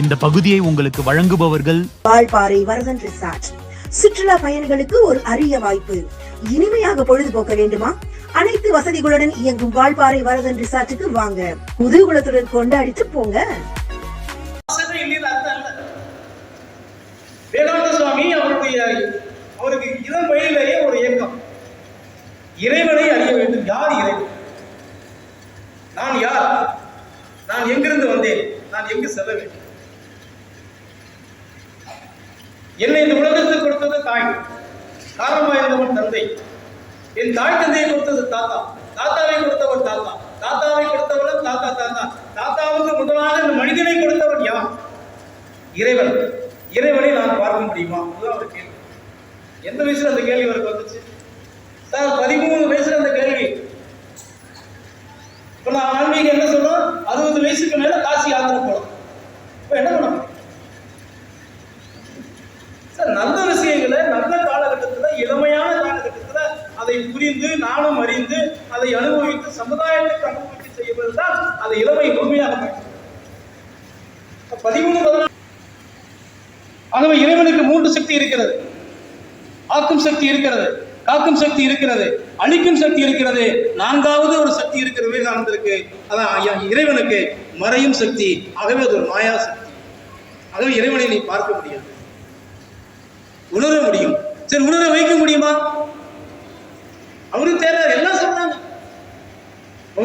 இந்த பகுதியை உங்களுக்கு வழங்குபவர்கள் வால்பாறை வரதன் ரிசார்ட். சுற்றுலா பயணிகளுக்கு ஒரு அரிய வாய்ப்பு. இனிமையாக பொழுதுபோக்க வேண்டுமா? அனைத்து வசதிகளுடன் இயங்கும் வால்பாறை வரதன் ரிசார்ட்டுக்கு வாங்க. குதூகுலத்துடன் கொண்டாடிட்டு போங்க. வேதாந்த சுவாமி அவருடைய அவருக்கு இளம் வயதிலேயே ஒரு இயக்கம். இறைவனை அறிய வேண்டும். யார் இறைவன்? நான் யார்? நான் எங்கிருந்து வந்தேன்? நான் எங்கு செல்ல வேண்டும்? என்னை இந்த உலகத்துக்கு கொடுத்தது தாய். காரணமா இருந்தவன் தந்தை. என் தாய் தந்தையை கொடுத்தது தாத்தா. தாத்தாவை கொடுத்தவர் தாத்தா. தாத்தாவை கொடுத்தவன் தாத்தா தாத்தா. தாத்தாவுக்கு முதலாக இந்த மனிதனை கொடுத்தவன் யார்? இறைவன். இறைவனை நான் பார்க்க முடியுமா? அதுதான் ஒரு கேள்வி. எந்த வயசுல அந்த கேள்வி அவருக்கு வந்துச்சு? சார் பதிமூணு வயசுல அந்த கேள்வி. இப்ப நான் ஆன்மீகம் என்ன சொல்றோம்? அறுபது வயசுக்கு மேல காசி யாத்திரை போகலாம் இப்ப என்ன பண்ண அதை புரிந்து நானும் அறிந்து அதை அனுபவித்து சமுதாயத்துக்கு அனுபவித்து செய்வது தான் அந்த இளமை முழுமையாக பதிமூணு பதினாலு ஆகவே இறைவனுக்கு மூன்று சக்தி இருக்கிறது. ஆக்கும் சக்தி இருக்கிறது காக்கும் சக்தி இருக்கிறது அழிக்கும் சக்தி இருக்கிறது. நான்காவது ஒரு சக்தி இருக்கிறது விவேகானந்தருக்கு அதான் இறைவனுக்கு மறையும் சக்தி ஆகவே அது ஒரு மாயா சக்தி. ஆகவே இறைவனை நீ பார்க்க முடியாது. உணர முடியும். சரி உணர வை முடியுமா அவரு தேர்றாரு எல்லாம் சொல்றாங்க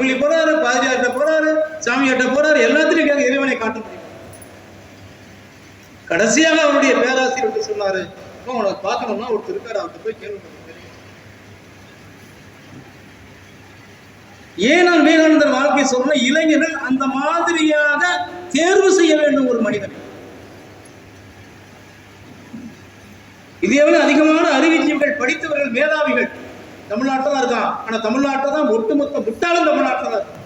கோவிலுக்கு போறாரு பாதிரியார்கிட்ட போறாரு சாமியார்கிட்ட போறாரு எல்லாத்திலையும் கேட்க இறைவனை காட்ட கடைசியாக அவருடைய பேராசிரியர் சொன்னாரு "அம்மா, உனக்கு பார்க்கணும்னா ஒரு இருக்காரு அவர்கிட்ட போய் கேள்வி ஏன் நான் விவேகானந்தர் வாழ்க்கை சொல்றேன் இளைஞர்கள் அந்த மாதிரியாக தேர்வு செய்ய வேண்டும் ஒரு மனிதனை. இதை விட அதிகமான அறிவிஜீவிகள் படித்தவர்கள் மேதாவிகள் தமிழ்நாட்டில் தான் இருக்கான். ஆனால் தமிழ்நாட்டில் தான் ஒட்டுமொத்த முட்டாளும் தமிழ்நாட்டில் தான் இருக்கான்.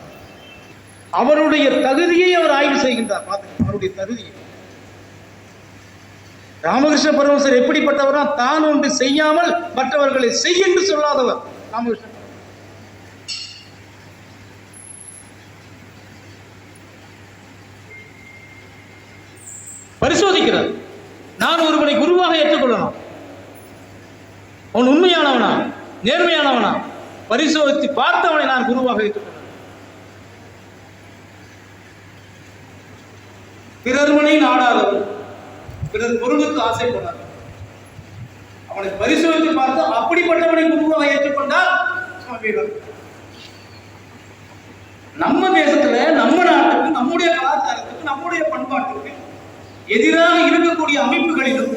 அவருடைய தகுதியை அவர் ஆய்வு செய்கின்றார். பார்த்துக்கங்க, அவருடைய தகுதியை ராமகிருஷ்ண பரமசர் எப்படிப்பட்டவரா தான் ஒன்று செய்யாமல் மற்றவர்களை செய் என்று சொல்லாதவர் ராமகிருஷ்ண பரிசோதிக்கிறார். நான் ஒருவனை குருவாக ஏற்றுக்கொள்ளலாம். அவன் உண்மையானவனா நேர்மையானவனா? பரிசோதித்து பார்த்தவனை நான் குருவாக ஏற்றுக்கொள்ளலாம் பிறர்மனை நாடாதவன் பிறர் பொருளுக்கு ஆசைப்படாதவன் அவனை பரிசோதித்து பார்த்து அப்படிப்பட்டவனை குருவாக ஏற்றுக்கொண்டால் சுவாமி நம்ம தேசத்துல நம்ம நாட்டுக்கு நம்முடைய கலாச்சாரத்துக்கு நம்முடைய பண்பாட்டுக்கு எதிராக இருக்கக்கூடிய அமைப்புகளிலும்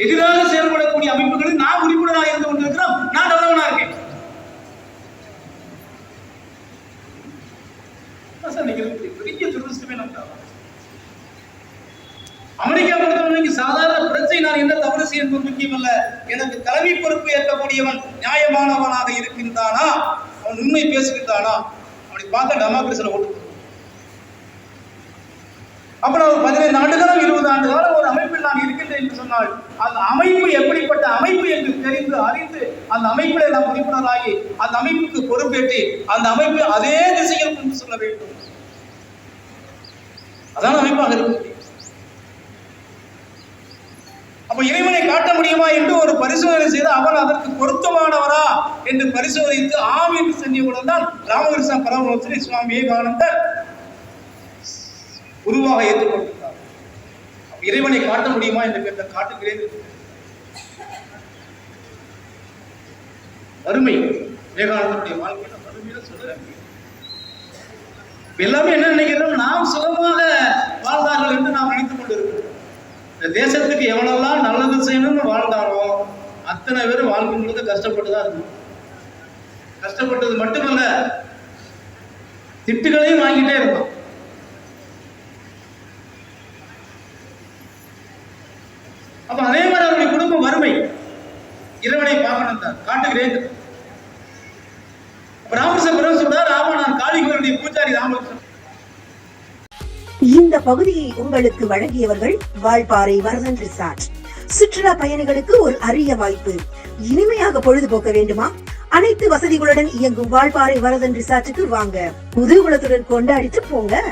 எதிராக செயல்படக்கூடிய அமைப்புகளில் நான் உறுப்பினராக இருந்து கொண்டிருக்கிறோம் நான் நல்லவனா இருக்கேன் அதான் சார் இன்னைக்கு இருக்கக்கூடிய பெரிய துரதிருஷ்டமே நம்ம அமெரிக்கா பொறுத்தவரைக்கும் சாதாரண பிரச்சனை நான் என்ன தவறு செய்யறது முக்கியமல்ல. எனக்கு தலைமை பொறுப்பு ஏற்கக்கூடியவன் நியாயமானவனாக இருக்கின்றானா? அவன் உண்மை பேசுகின்றானா? அப்படி பார்த்தா டெமோக்ரஸில் ஓட்டு அப்புறம் ஒரு பதினைந்து ஆண்டு காலம் இருபது ஆண்டு காலம் ஒரு அமைப்பில் நான் இருக்கின்றேன் என்று சொன்னால் அந்த அமைப்பு எப்படிப்பட்ட அமைப்பு என்று தெரிந்து அறிந்து அந்த அமைப்பில் நாம் உறுப்பினராகி அந்த அமைப்புக்கு பொறுப்பேற்று அந்த அமைப்பு அதே திசையில் கொண்டு செல்ல வேண்டும். அதான் அமைப்பாக இருக்கும் முடியும் அப்ப இறைவனை காட்ட முடியுமா என்று ஒரு பரிசோதனை செய்து அவன் அதற்கு பொருத்தமானவரா என்று பரிசோதித்து ஆம் என்று செஞ்சவுடன் தான் ராமகிருஷ்ண பரமஹம்சரி சுவாமி விவேகானந்தர் குருவாக ஏற்றுக்கொண்டிருந்தார். இறைவனை காட்ட முடியுமா என்று கேட்ட காட்டுகிறேன். வறுமை. விவேகானந்தருடைய வாழ்க்கையில வறுமையில சொல்ல எல்லாமே என்ன நினைக்கிறோம் நாம் சுகமாக வாழ்ந்தார்கள் என்று நாம் நினைத்துக் கொண்டிருக்கிறோம் இந்த தேசத்துக்கு எவனெல்லாம் நல்லது செய்யணும்னு வாழ்ந்தாரோ அத்தனை பேர் வாழ்க்கை முழுக்க கஷ்டப்பட்டு தான் இருக்கும் கஷ்டப்பட்டது மட்டுமல்ல திட்டுகளையும் வாங்கிட்டே இருப்பான் அப்ப அதே மாதிரி அவருடைய குடும்பம் வறுமை. இறைவனை பார்க்கணும் தான் காட்டுகிறேன். ராமசபுரம் ராமகிருஷ்ண சொல்றார் இந்த பகுதியை உங்களுக்கு வழங்கியவர்கள் வால்பாறை வரதன் ரிசார்ட் சுற்றுலா பயணிகளுக்கு ஒரு அரிய வாய்ப்பு. இனிமையாக பொழுதுபோக்க வேண்டுமா? அனைத்து வசதிகளுடன் இயங்கும் வால்பாறை வரதன் ரிசார்ட்டுக்கு வாங்க. குதூகுலத்துடன் கொண்டாடிட்டு போங்க.